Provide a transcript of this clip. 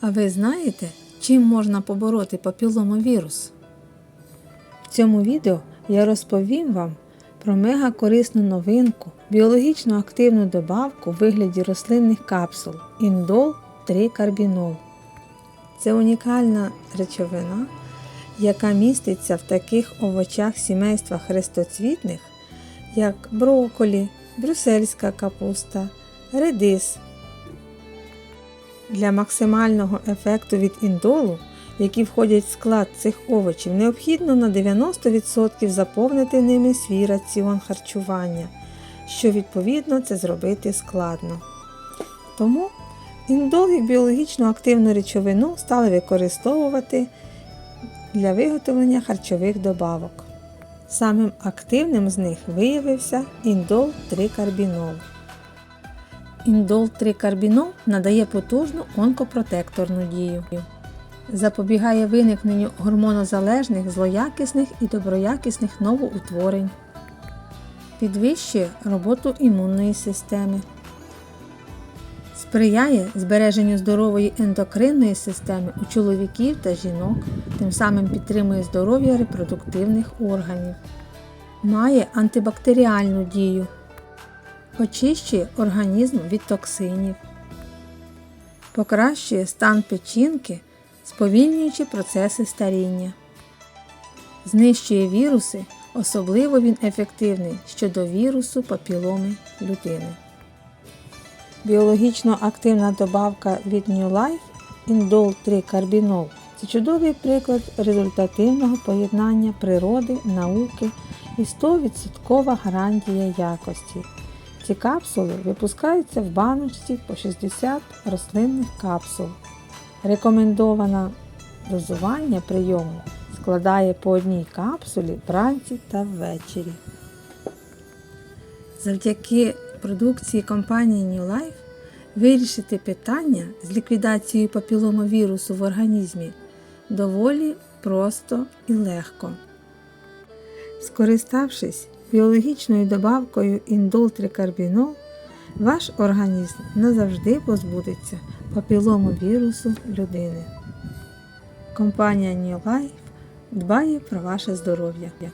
А ви знаєте, чим можна побороти папіломовірус? В цьому відео я розповім вам про мегакорисну новинку, біологічно активну добавку у вигляді рослинних капсул індол 3 карбінол. Це унікальна речовина, яка міститься в таких овочах сімейства хрестоцвітних, як брокколі, брюссельська капуста, редис. Для максимального ефекту від індолу, які входять в склад цих овочів, необхідно на 90% заповнити ними свій раціон харчування, що відповідно це зробити складно. Тому індол як біологічно активну речовину стали використовувати для виготовлення харчових добавок. Самим активним з них виявився індол 3 карбінол. Індол 3 карбінол надає потужну онкопротекторну дію. Запобігає виникненню гормонозалежних, злоякісних і доброякісних новоутворень. Підвищує роботу імунної системи. Сприяє збереженню здорової ендокринної системи у чоловіків та жінок, тим самим підтримує здоров'я репродуктивних органів. Має антибактеріальну дію. Очищує організм від токсинів. Покращує стан печінки, сповільнюючи процеси старіння. Знищує віруси, особливо він ефективний щодо вірусу папіломи людини. Біологічно активна добавка від New Life індол 3 карбінол це чудовий приклад результативного поєднання природи, науки і 100% гарантія якості. Ці капсули випускаються в баночці по 60 рослинних капсул. Рекомендоване дозування прийому складає по одній капсулі вранці та ввечері. Завдяки продукції компанії New Life вирішити питання з ліквідацією папіломовірусу в організмі доволі просто і легко. Скориставшись біологічною добавкою індолтрикарбінол, ваш організм назавжди позбудеться папілому вірусу людини. Компанія New Life дбає про ваше здоров'я.